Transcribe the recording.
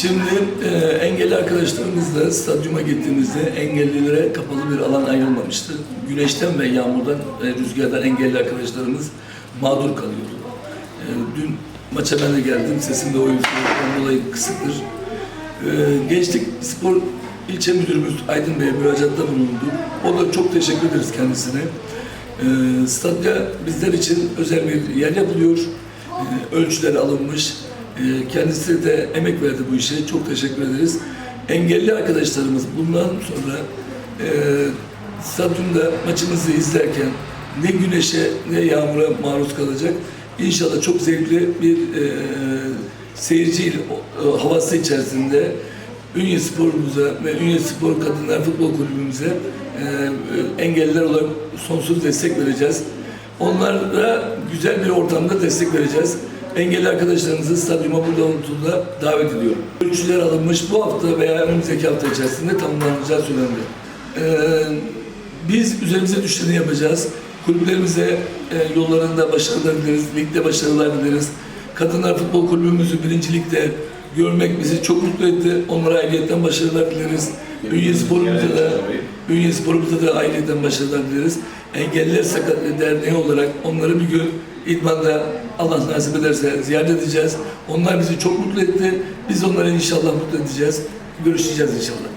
Şimdi e, engelli arkadaşlarımızla stadyuma gittiğimizde engellilere kapalı bir alan ayrılmamıştı. Güneşten ve yağmurdan ve rüzgardan engelli arkadaşlarımız mağdur kalıyordu. E, dün maça ben de geldim. Sesim de o yüzden dolayı kısıktır. E, Gençlik Spor İlçe Müdürümüz Aydın Bey'e müracaatta bulundu. O da çok teşekkür ederiz kendisine. E, stadya bizler için özel bir yer yapılıyor. E, ölçüler alınmış. E, kendisi de emek verdi bu işe. Çok teşekkür ederiz. Engelli arkadaşlarımız bundan sonra e, stadyumda maçımızı izlerken ne güneşe ne yağmura maruz kalacak. İnşallah çok zevkli bir e, seyirci e, havası içerisinde Ünye Spor'umuza ve Ünye Spor Kadınlar Futbol Kulübümüze e, engelliler olarak sonsuz destek vereceğiz. Onlara güzel bir ortamda destek vereceğiz. Engelli arkadaşlarımızı stadyuma burada unutulda davet ediyorum. Ölçüler alınmış bu hafta veya önümüzdeki hafta içerisinde tamamlanacağı söylendi. Ee, biz üzerimize düşeni yapacağız. Kulüplerimize e, yollarında başarılar dileriz, ligde başarılar dileriz. Kadınlar Futbol Kulübümüzü birinci ligde görmek bizi çok mutlu etti. Onlara ayrıyetten başarılar dileriz. Ünye Spor'umuza da, Ünye Spor'umuza da ayrıyetten başarılar dileriz. Engelliler Sakatlığı Derneği olarak onları bir gün İdman'da Allah nasip ederse ziyaret edeceğiz. Onlar bizi çok mutlu etti. Biz onları inşallah mutlu edeceğiz. Görüşeceğiz inşallah.